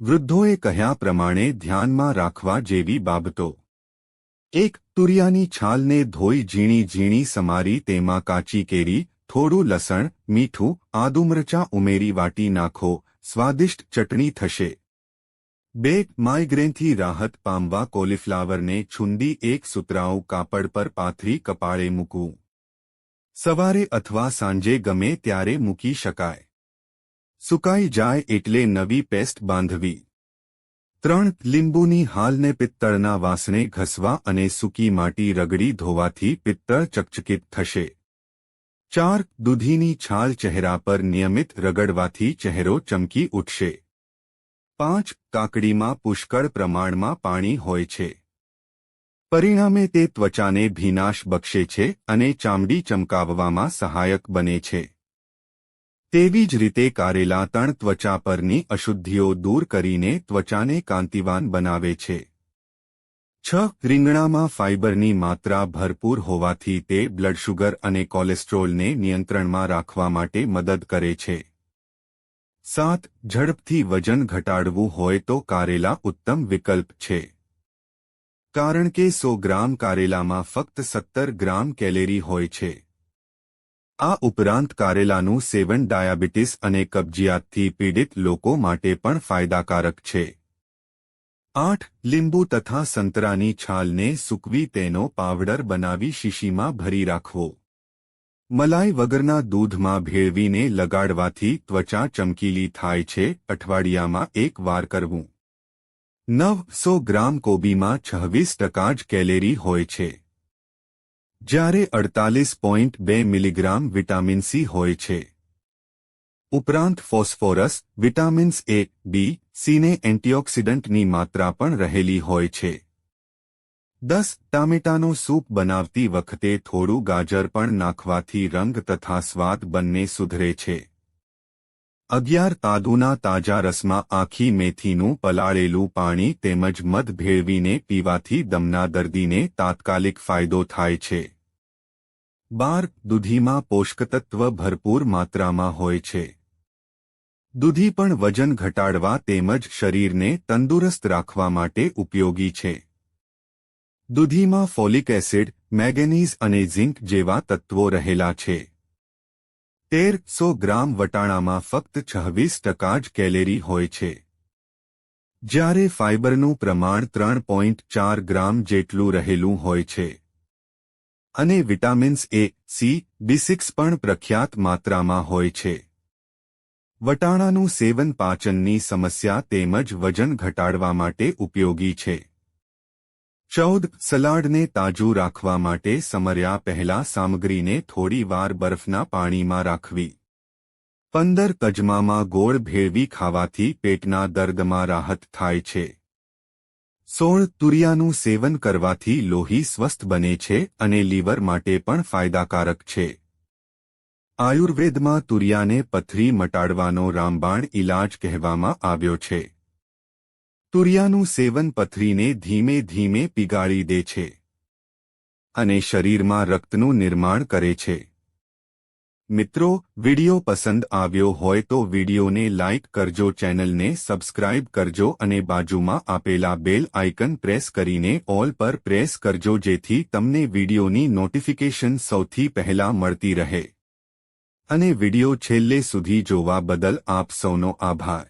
વૃદ્ધોએ કહ્યા પ્રમાણે ધ્યાનમાં રાખવા જેવી બાબતો. એક, તુરિયાની છાલને ધોઈ ઝીણી ઝીણી સમારી તેમાં કાચી કેરી, થોડું લસણ, મીઠું આદુમરચા ઉમેરી વાટી નાખો, સ્વાદિષ્ટ ચટણી થશે. બે, માઇગ્રેનથી રાહત પામવા કોલીફ્લાવરને છુંદી એક સુતરાઉ કાપડ પર પાથરી કપાળે મૂકવું. સવારે અથવા સાંજે ગમે ત્યારે મૂકી શકાય. સુકાઈ જાય એટલે નવી પેસ્ટ બાંધવી. ત્રણ લીંબુની હાલને પિત્તળના વાસણે ઘસવા અને સૂકી માટી રગડી ધોવાથી પિત્તળ ચકચકિત થશે. ચાર દૂધીની છાલ ચહેરા પર નિયમિત રગડવાથી ચહેરો ચમકી ઉઠશે. પાંચ કાકડીમાં પુષ્કળ પ્રમાણમાં પાણી હોય છે. પરિણામે તે ત્વચાને ભીનાશ બક્ષે છે અને ચામડી ચમકાવવામાં સહાયક બને છે. તેવી જ રીતે કારેલા તણ ત્વચા પરની અશુદ્ધિઓ દૂર કરીને ત્વચાને કાંતિવાન બનાવે છે. છ રીંગણામાં ફાઇબરની માત્રા ભરપૂર હોવાથી તે બ્લડ શુગર અને કોલેસ્ટ્રોલને નિયંત્રણમાં રાખવા માટે મદદ કરે છે. સાત, ઝડપથી વજન ઘટાડવું હોય તો કારેલા ઉત્તમ વિકલ્પ છે. કારણ કે સો ગ્રામ કારેલામાં ફક્ત સત્તર ગ્રામ કેલેરી હોય છે. આ ઉપરાંત કારેલાનું સેવન ડાયાબિટીસ અને કબજિયાતથી પીડિત લોકો માટે પણ ફાયદાકારક છે. આઠ, લીંબુ તથા સંતરાની છાલને સૂકવી તેનો પાવડર બનાવી શીશીમાં ભરી રાખવો. મલાઈ વગરના દૂધમાં ભેળવીને લગાડવાથી ત્વચા ચમકીલી થાય છે, અઠવાડિયામાં એક વાર કરવું. નવસો ગ્રામ કોબીમાં છવ્વીસ ટકા જ કેલેરી હોય છે. જ્યારે અડતાલીસ પોઈન્ટ બે મિલીગ્રામ વિટામિન સી હોય છે. ઉપરાંત ફોસ્ફોરસ, વિટામિન્સ એ, બી સીને એન્ટીઓક્સિડન્ટની માત્રા પણ રહેલી હોય છે. દસ, ટામેટાનો સૂપ બનાવતી વખતે થોડું ગાજર પણ નાખવાથી રંગ તથા સ્વાદ બંને સુધરે છે. અગિયાર તાદુના તાજા રસમાં આખી મેથીનું પલાળેલું પાણી તેમજ મધ ભેળવીને પીવાથી દમના દર્દીને તાત્કાલિક ફાયદો થાય છે. બાર, દૂધીમાં પોષકતત્વ ભરપૂર માત્રામાં હોય છે. દૂધી પણ વજન ઘટાડવા તેમજ શરીરને તંદુરસ્ત રાખવા માટે ઉપયોગી છે. દૂધીમાં ફોલિક એસિડ, મેંગેનીઝ અને ઝિંક જેવા તત્વો રહેલા છે. તેર સો ગ્રામ વટાણામાં ફક્ત છવ્વીસ ટકા જ કેલેરી હોય છે. જ્યારે ફાઇબરનું પ્રમાણ ત્રણ પોઈન્ટ ચાર ગ્રામ જેટલું રહેલું હોય છે. અને vitamins A, C, B six પણ પ્રખ્યાત માત્રામાં હોય છે. વટાણાનું સેવન પાચનની સમસ્યા તેમજ વજન ઘટાડવા માટે ઉપયોગી છે. ચૌદ સલાડને તાજું રાખવા માટે સમર્યા પહેલા સામગ્રીને થોડીવાર બરફના પાણીમાં રાખવી. પંદર કજમામાં ગોળ ભેળવી ખાવાથી પેટના દર્દમાં રાહત થાય છે. સોળ તુરિયાનું સેવન કરવાથી લોહી સ્વસ્થ બને છે અને લીવર માટે પણ ફાયદાકારક છે. આયુર્વેદમાં તુરિયાને પથરી મટાડવાનો રામબાણ ઇલાજ કહેવામાં આવ્યો છે. તુરિયાનું સેવન પથરીને ધીમે ધીમે પીગાળી દે છે. અને શરીરમાં રક્તનું નિર્માણ કરે છે. મિત્રો, વિડિયો પસંદ આવ્યો હોય તો વિડિયોને લાઇક કરજો, ચેનલને સબસ્ક્રાઇબ કરજો અને બાજુમાં આપેલા બેલ આઇકન પ્રેસ કરીને ઓલ પર પ્રેસ કરજો, જેથી તમને વિડિયોની નોટિફિકેશન સૌથી પહેલા મળતી રહે. અને વિડિયો છેલ્લે સુધી જોવા બદલ આપ સૌનો આભાર.